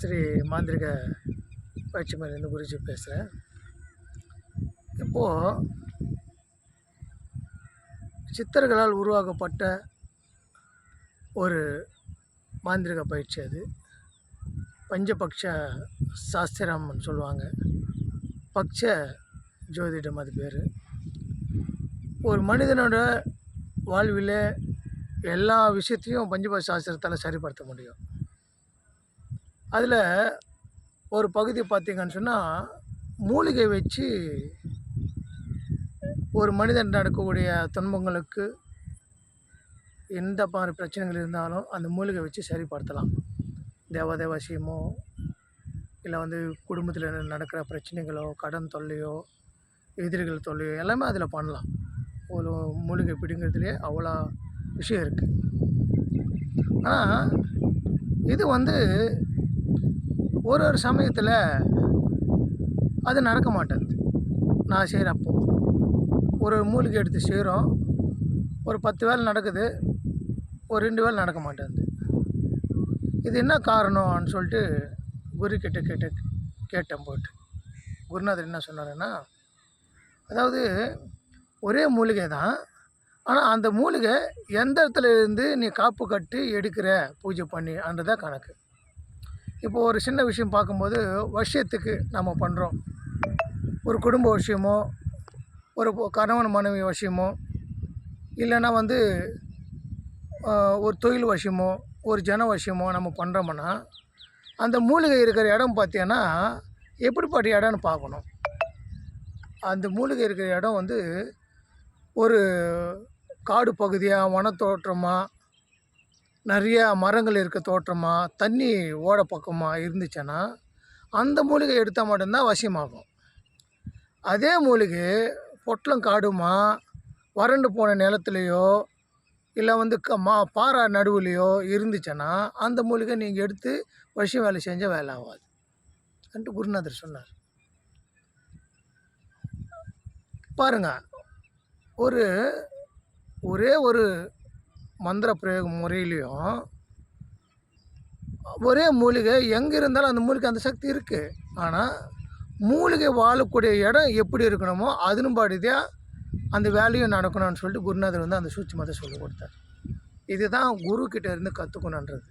ஸ்ரீ மாந்திரிக பயிற்சி மையலேருந்து குருஜி பேசுகிறேன் இப்போது சித்தர்களால் உருவாக்கப்பட்ட ஒரு மாந்திரிக பயிற்சி அது. பஞ்சபக்ஷ சாஸ்திரம்னு சொல்லுவாங்க. பக்ஷ ஜோதிடம் அது பேர். ஒரு மனிதனோட வாழ்வில் எல்லா விஷயத்தையும் பஞ்சபக்ஷ சாஸ்திரத்தால் சரிப்படுத்த முடியும். அதில் ஒரு பகுதி பார்த்திங்கன்னு சொன்னால் மூலிகை வச்சு ஒரு மனிதன் நடக்கக்கூடிய துன்பங்களுக்கு எந்த மாதிரி பிரச்சனைகள் இருந்தாலும் அந்த மூலிகை வச்சு சரிப்படுத்தலாம். தேவதேவ இல்லை வந்து குடும்பத்தில் நடக்கிற பிரச்சனைகளோ கடன் தொல்லையோ எதிரிகள் தொல்லையோ எல்லாமே அதில் பண்ணலாம். ஒரு மூலிகை பிடிங்கிறதுலே அவ்வளோ விஷயம் இருக்குது ஆனால் இது வந்து ஒரு ஒரு சமயத்தில் அது நடக்க மாட்டேங்குது. நான் செய்கிறப்போ ஒரு மூலிகை எடுத்து செய்கிறோம் ஒரு பத்து வேலை நடக்குது. ஒரு ரெண்டு வேலை நடக்க மாட்டேங்குது. இது என்ன காரணம்னு சொல்லிட்டு குரு கிட்ட கேட்ட கேட்டேன் போயிட்டு. குருநாதர் என்ன சொன்னாருன்னா அதாவது ஒரே மூலிகை தான். ஆனால் அந்த மூலிகை எந்த இடத்துல இருந்து நீ காப்பு கட்டி எடுக்கிற பூஜை பண்ணி அன்றதான் கணக்கு. இப்போ ஒரு சின்ன விஷயம் பார்க்கும்போது வருஷத்துக்கு நம்ம பண்ணுறோம் ஒரு குடும்ப விஷயமோ ஒரு கணவன் மனைவி விஷயமோ இல்லைன்னா வந்து ஒரு தொழில் விஷயமோ ஒரு ஜன விஷயமோ நம்ம பண்ணுறோம்னா அந்த மூலிகை இருக்கிற இடம் பார்த்தீங்கன்னா எப்படிப்பட்ட இடம்னு பார்க்கணும். அந்த மூலிகை இருக்கிற இடம் வந்து ஒரு காடு பகுதியாக வனத்தோற்றமாக நிறைய மரங்கள் இருக்க தோற்றமாக தண்ணி ஓட பக்கமாக இருந்துச்சுன்னா அந்த மூலிகை எடுத்தால் மட்டும்தான் வசியமாகும். அதே மூலிகை பொட்டலம் காடுமா வறண்டு போன நிலத்துலையோ இல்லை வந்து க மா பாறை நடுவுலையோ இருந்துச்சுன்னா அந்த மூலிகை நீங்கள் எடுத்து வசியம் வேலை செஞ்சால் வேலை ஆகாது. என்று குருநாதர் சொன்னார். பாருங்க ஒரு ஒரே ஒரு மந்திர பிரயோக முறையிலையும் ஒரே மூலிகை எங்கே இருந்தாலும் அந்த மூலிகை அந்த சக்தி இருக்குது ஆனால் மூலிகை வாழக்கூடிய இடம் எப்படி இருக்கணுமோ அதனும்படி தான் அந்த வேலையும் நடக்கணும்னு சொல்லிட்டு குருநாதர் வந்து அந்த சூட்சுமத்தை சொல்லி கொடுத்தார். இதுதான் குரு இருந்து கற்றுக்கணுன்றது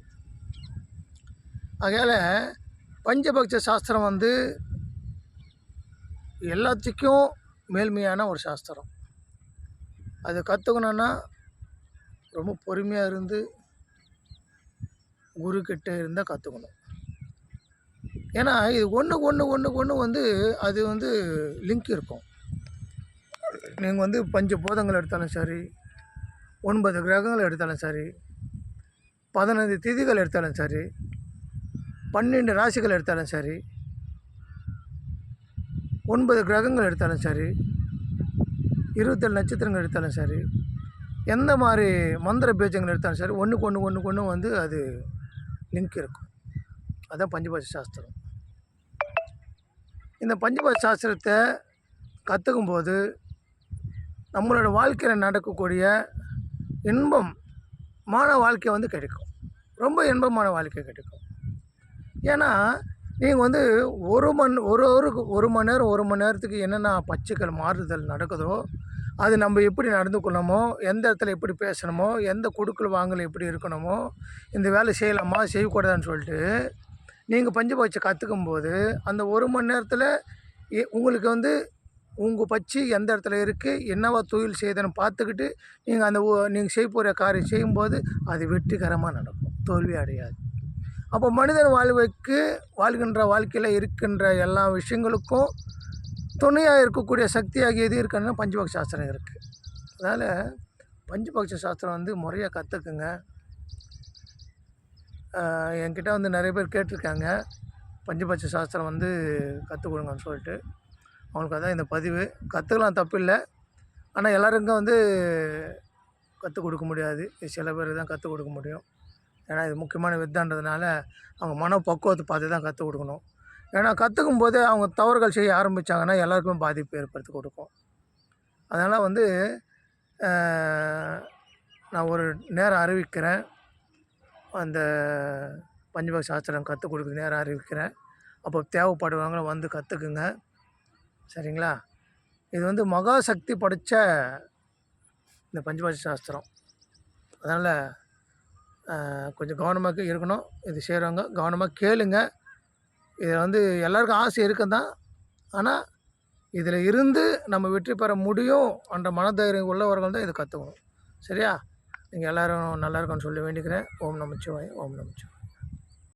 ஆகையால் பஞ்சபக்ஷ சாஸ்திரம் வந்து எல்லாத்துக்கும் மேல்மையான ஒரு சாஸ்திரம். அது கற்றுக்கணுன்னா ரொம்ப பொறுமையாக இருந்து குருக்கிட்ட இருந்தால் கற்றுக்கணும் ஏன்னா இது ஒன்றுக்கு ஒன்று ஒன்றுக்கு ஒன்று வந்து அது வந்து லிங்க் இருக்கும். நீங்கள் வந்து பஞ்ச போதங்கள் எடுத்தாலும் சரி ஒன்பது கிரகங்கள் எடுத்தாலும் சரி பதினைந்து திதிகள் எடுத்தாலும் சரி பன்னெண்டு ராசிகள் எடுத்தாலும் சரி ஒன்பது கிரகங்கள் எடுத்தாலும் சரி இருபத்தேழு நட்சத்திரங்கள் எடுத்தாலும் சரி எந்த மாதிரி மந்திர பேச்சங்கள் எடுத்தாலும் சரி ஒன்றுக்கு ஒன்று ஒன்றுக்கு ஒன்று வந்து அது லிங்க் இருக்கும். அதுதான் பஞ்சபாச சாஸ்திரம். இந்த பஞ்சபாச சாஸ்திரத்தை கற்றுக்கும் போது நம்மளோட வாழ்க்கையில் நடக்கக்கூடிய இன்பம் மான வாழ்க்கை வந்து கிடைக்கும். ரொம்ப இன்பமான வாழ்க்கை கிடைக்கும். ஏன்னா நீங்கள் வந்து ஒரு மண் ஒரு ஒரு ஒரு மணி நேரம் ஒரு மணி நேரத்துக்கு என்னென்ன பச்சுக்கள் மாறுதல் நடக்குதோ அது நம்ம எப்படி நடந்துக்கணுமோ எந்த இடத்துல எப்படி பேசணுமோ எந்த கொடுக்கல் வாங்கல் எப்படி இருக்கணுமோ இந்த வேலை செய்யலாமா செய்யக்கூடாதான்னு சொல்லிட்டு நீங்கள் பஞ்சபட்சம் கற்றுக்கும் போது அந்த ஒரு மணி நேரத்தில் எ- உங்களுக்கு வந்து உங்கள் பச்சு எந்த இடத்துல இருக்குது என்னவா தொழில் செய்யுதுன்னு பார்த்துக்கிட்டு நீங்கள் அந்த நீங்கள் செய்ய போகிற காரியம் செய்யும்போது அது வெற்றிகரமாக நடக்கும். தோல்வி அடையாது. அப்போ மனிதன் வாழ்வைக்கு வாழ்கின்ற வாழ்க்கையில் இருக்கின்ற எல்லா விஷயங்களுக்கும் துணையாக இருக்கக்கூடிய சக்தியாக எது இருக்குன்னா பஞ்சபக்ஷ சாஸ்திரம் இருக்குது அதனால் பஞ்சபக்ஷ சாஸ்திரம் வந்து முறையாக கற்றுக்குங்க என்கிட்ட வந்து நிறைய பேர் கேட்டிருக்காங்க. பஞ்சபட்ச சாஸ்திரம் வந்து கற்றுக் கொடுங்கன்னு சொல்லிட்டு. அவங்களுக்கு அதான் இந்த பதிவு. கற்றுக்கலாம் தப்பு இல்லை ஆனால் எல்லாருக்கும் வந்து கற்றுக் கொடுக்க முடியாது. சில பேர் தான் கற்றுக் கொடுக்க முடியும். ஏன்னா இது முக்கியமான வித்தான்றதுனால அவங்க மனப்பக்குவத்தை பார்த்து தான் கற்றுக் கொடுக்கணும். ஏன்னா கற்றுக்கும் போதே அவங்க தவறுகள் செய்ய ஆரம்பித்தாங்கன்னா எல்லாருக்குமே பாதிப்பு ஏற்படுத்தி கொடுக்கும். அதனால் வந்து நான் ஒரு நேரம் அறிவிக்கிறேன். அந்த பஞ்சபக சாஸ்திரம் கற்றுக் கொடுக்க நேரம் அறிவிக்கிறேன். அப்போ தேவைப்படுறவங்க வந்து கற்றுக்குங்க சரிங்களா? இது வந்து மகாசக்தி சக்தி இந்த பஞ்சபாஷ சாஸ்திரம். அதனால் கொஞ்சம் கவனமாக இருக்கணும். இது செய்கிறவங்க கவனமாக கேளுங்கள் இதில் வந்து எல்லாருக்கும் ஆசை இருக்குந்தான். ஆனால் இதில் இருந்து நம்ம வெற்றி பெற முடியும் என்ற மனதைரியம் உள்ளவர்கள் தான் இதை கற்றுக்கணும் சரியா? நீங்கள் எல்லோரும் நல்லா இருக்கும்னு சொல்லி வேண்டிக்கிறேன். ஓம் நமச்சிவாய் ஓம் நமச்சிவாய்